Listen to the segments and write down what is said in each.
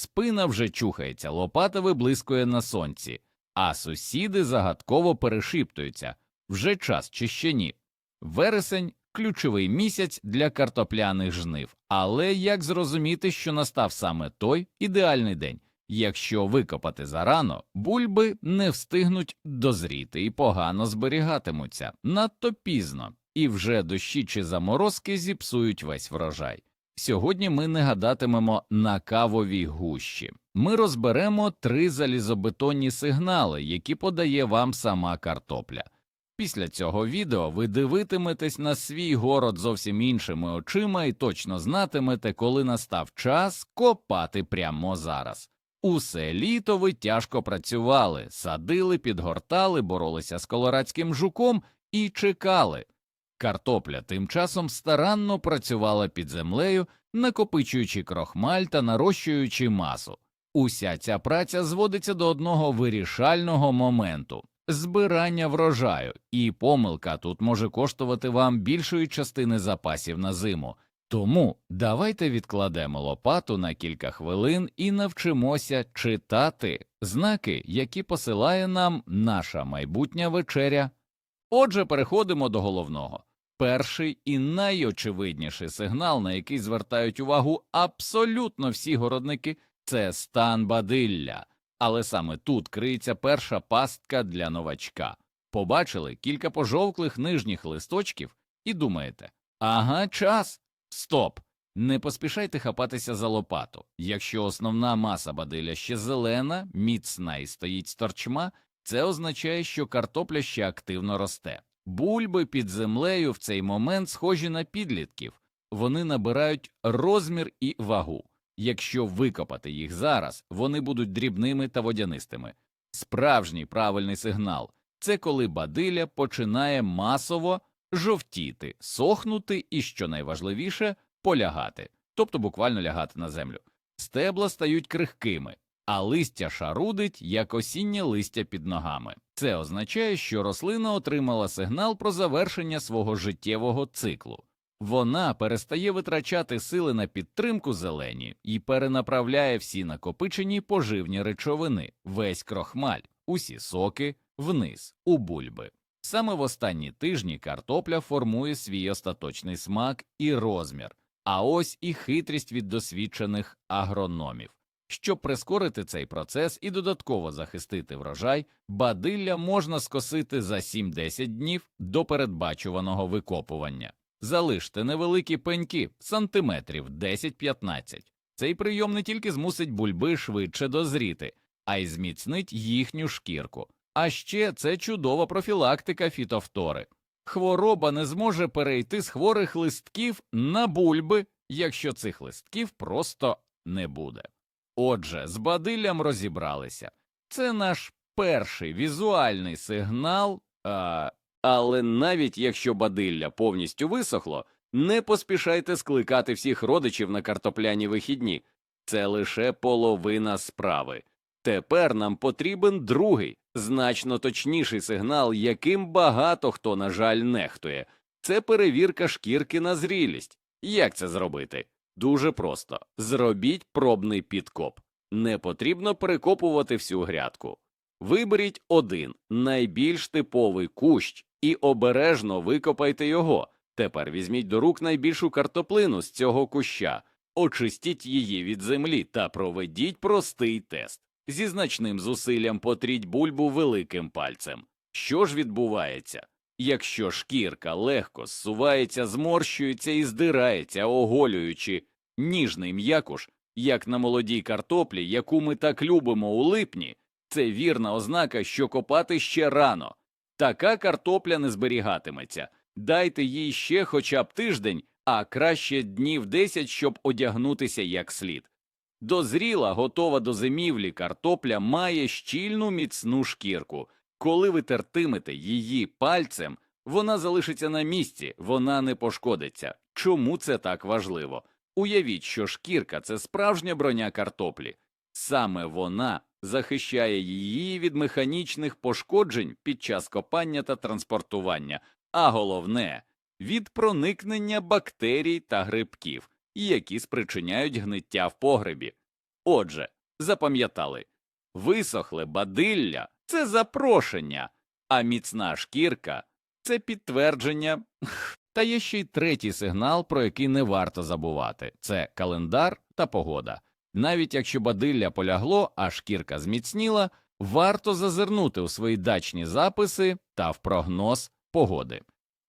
спина вже чухається, лопата виблискує на сонці, а сусіди загадково перешіптуються вже час чи ще ні. Вересень ключовий місяць для картопляних жнив, але як зрозуміти, що настав саме той ідеальний день? Якщо викопати зарано, бульби не встигнуть дозріти і погано зберігатимуться надто пізно, і вже дощі чи заморозки зіпсують весь врожай. Сьогодні ми не гадатимемо на кавовій гущі. Ми розберемо три залізобетонні сигнали, які подає вам сама картопля. Після цього відео ви дивитиметесь на свій город зовсім іншими очима і точно знатимете, коли настав час копати прямо зараз. Усе літо ви тяжко працювали, садили, підгортали, боролися з колорадським жуком і чекали. Картопля тим часом старанно працювала під землею, накопичуючи крохмаль та нарощуючи масу. Уся ця праця зводиться до одного вирішального моменту збирання врожаю, і помилка тут може коштувати вам більшої частини запасів на зиму. Тому давайте відкладемо лопату на кілька хвилин і навчимося читати знаки, які посилає нам наша майбутня вечеря. Отже, переходимо до головного. Перший і найочевидніший сигнал, на який звертають увагу абсолютно всі городники, це стан бадилля. Але саме тут криється перша пастка для новачка. Побачили кілька пожовклих нижніх листочків і думаєте ага, час. Стоп! Не поспішайте хапатися за лопату. Якщо основна маса бадилля ще зелена, міцна і стоїть сторчма, це означає, що картопля ще активно росте. Бульби під землею в цей момент схожі на підлітків, вони набирають розмір і вагу. Якщо викопати їх зараз, вони будуть дрібними та водянистими. Справжній правильний сигнал це коли бадилля починає масово жовтіти, сохнути і, що найважливіше, полягати, тобто буквально лягати на землю. Стебла стають крихкими, а листя шарудить, як осіннє листя під ногами. Це означає, що рослина отримала сигнал про завершення свого життєвого циклу. Вона перестає витрачати сили на підтримку зелені і перенаправляє всі накопичені поживні речовини, весь крохмаль, усі соки вниз, у бульби. Саме в останні тижні картопля формує свій остаточний смак і розмір, а ось і хитрість від досвідчених агрономів. Щоб прискорити цей процес і додатково захистити врожай, бадилля можна скосити за 7-10 днів до передбачуваного викопування. Залиште невеликі пеньки, сантиметрів 10-15. Цей прийом не тільки змусить бульби швидше дозріти, а й зміцнить їхню шкірку. А ще це чудова профілактика фітофтори. Хвороба не зможе перейти з хворих листків на бульби, якщо цих листків просто не буде. Отже, з бадиллям розібралися. Це наш перший візуальний сигнал. А, але навіть якщо бадилля повністю висохло, не поспішайте скликати всіх родичів на картопляні вихідні. Це лише половина справи. Тепер нам потрібен другий, значно точніший сигнал, яким багато хто, на жаль, нехтує. Це перевірка шкірки на зрілість. Як це зробити? Дуже просто зробіть пробний підкоп. Не потрібно перекопувати всю грядку. Виберіть один найбільш типовий кущ і обережно викопайте його. Тепер візьміть до рук найбільшу картоплину з цього куща, очистіть її від землі та проведіть простий тест. Зі значним зусиллям потріть бульбу великим пальцем. Що ж відбувається? Якщо шкірка легко зсувається, зморщується і здирається, оголюючи ніжний м'якуш, як на молодій картоплі, яку ми так любимо у липні, це вірна ознака, що копати ще рано. Така картопля не зберігатиметься. Дайте їй ще хоча б тиждень, а краще днів 10, щоб одягнутися як слід. Дозріла, готова до зимівлі картопля має щільну міцну шкірку. Коли ви тертимете її пальцем, вона залишиться на місці, вона не пошкодиться. Чому це так важливо? Уявіть, що шкірка це справжня броня картоплі. Саме вона захищає її від механічних пошкоджень під час копання та транспортування, а головне від проникнення бактерій та грибків, які спричиняють гниття в погребі. Отже, запам'ятали висохле бадилля це запрошення, а міцна шкірка це підтвердження. Та є ще й третій сигнал, про який не варто забувати це календар та погода. Навіть якщо бадилля полягло, а шкірка зміцніла, варто зазирнути у свої дачні записи та в прогноз погоди.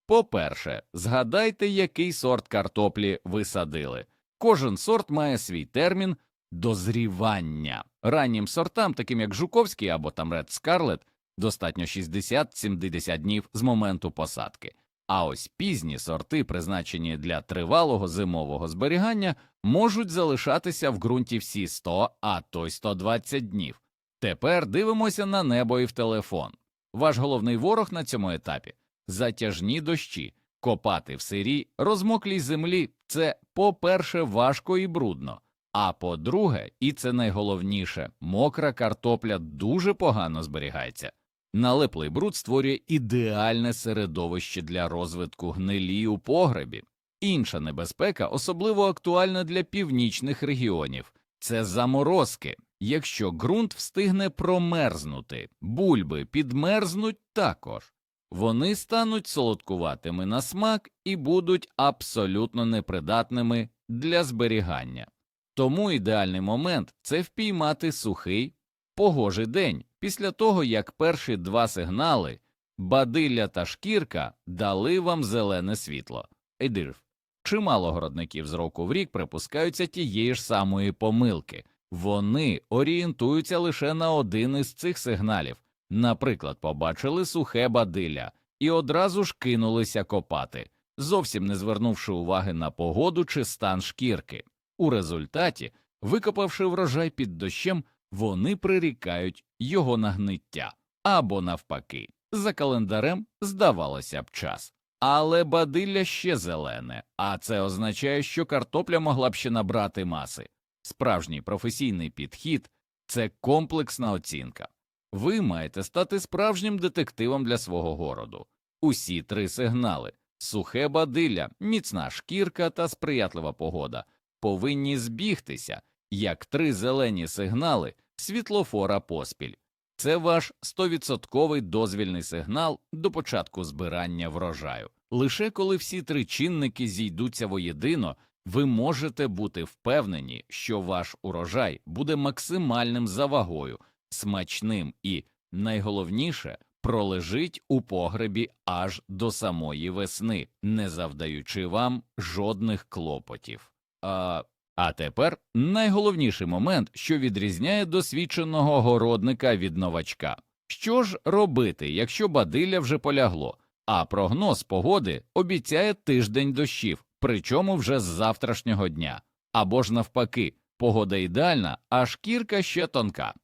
По-перше, згадайте, який сорт картоплі ви садили. Кожен сорт має свій термін дозрівання. Раннім сортам, таким як Жуковський або там Red Scarlet, достатньо 60-70 днів з моменту посадки. А ось пізні сорти, призначені для тривалого зимового зберігання, можуть залишатися в ґрунті всі 100, а то й 120 днів. Тепер дивимося на небо і в телефон. Ваш головний ворог на цьому етапі затяжні дощі, копати в сирій, розмоклій землі це, по-перше, важко і брудно. А по-друге, і це найголовніше, мокра картопля дуже погано зберігається. Налиплий бруд створює ідеальне середовище для розвитку гнилі у погребі. Інша небезпека особливо актуальна для північних регіонів це заморозки. Якщо ґрунт встигне промерзнути, бульби підмерзнуть також. Вони стануть солодкуватими на смак і будуть абсолютно непридатними для зберігання. Тому ідеальний момент це впіймати сухий, погожий день після того, як перші два сигнали бадилля та шкірка дали вам зелене світло. Едирф. Чимало городників з року в рік припускаються тієї ж самої помилки. Вони орієнтуються лише на один із цих сигналів. Наприклад, побачили сухе бадилля і одразу ж кинулися копати, зовсім не звернувши уваги на погоду чи стан шкірки. У результаті, викопавши врожай під дощем, вони прирікають його на гниття або навпаки. За календарем здавалося б час. Але бадилля ще зелене, а це означає, що картопля могла б ще набрати маси. Справжній професійний підхід це комплексна оцінка. Ви маєте стати справжнім детективом для свого городу. Усі три сигнали сухе бадилля, міцна шкірка та сприятлива погода повинні збігтися, як три зелені сигнали світлофора поспіль. Це ваш 100% дозвільний сигнал до початку збирання врожаю. Лише коли всі три чинники зійдуться воєдино, ви можете бути впевнені, що ваш урожай буде максимальним за вагою, смачним і, найголовніше, пролежить у погребі аж до самої весни, не завдаючи вам жодних клопотів. А, а тепер найголовніший момент, що відрізняє досвідченого городника від новачка. Що ж робити, якщо бадилля вже полягло, а прогноз погоди обіцяє тиждень дощів, причому вже з завтрашнього дня, або ж навпаки, погода ідеальна, а шкірка ще тонка.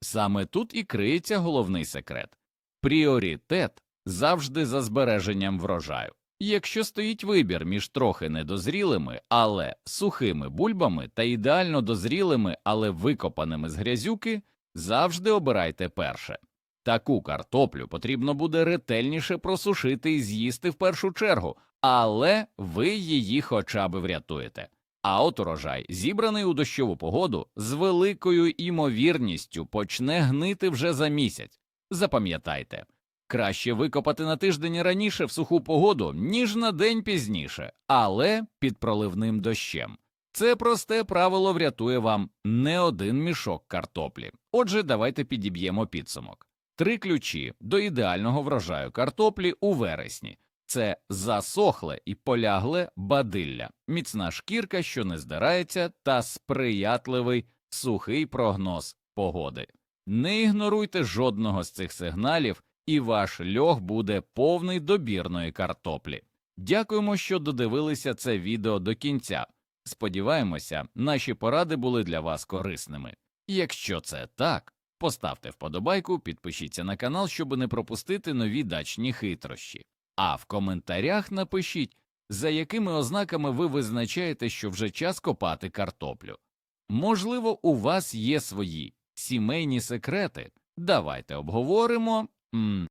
Саме тут і криється головний секрет пріоритет завжди за збереженням врожаю. Якщо стоїть вибір між трохи недозрілими, але сухими бульбами та ідеально дозрілими, але викопаними з грязюки, завжди обирайте перше. Таку картоплю потрібно буде ретельніше просушити і з'їсти в першу чергу, але ви її хоча б врятуєте. А от урожай, зібраний у дощову погоду, з великою імовірністю почне гнити вже за місяць. Запам'ятайте, краще викопати на тиждень раніше в суху погоду, ніж на день пізніше, але під проливним дощем. Це просте правило врятує вам не один мішок картоплі. Отже, давайте підіб'ємо підсумок. Три ключі до ідеального врожаю картоплі у вересні це засохле і полягле бадилля, міцна шкірка, що не здирається, та сприятливий сухий прогноз погоди. Не ігноруйте жодного з цих сигналів, і ваш льох буде повний добірної картоплі. Дякуємо, що додивилися це відео до кінця. Сподіваємося, наші поради були для вас корисними. Якщо це так, поставте вподобайку, підпишіться на канал, щоб не пропустити нові дачні хитрощі. А в коментарях напишіть, за якими ознаками ви визначаєте, що вже час копати картоплю. Можливо, у вас є свої сімейні секрети. Давайте обговоримо. Mm.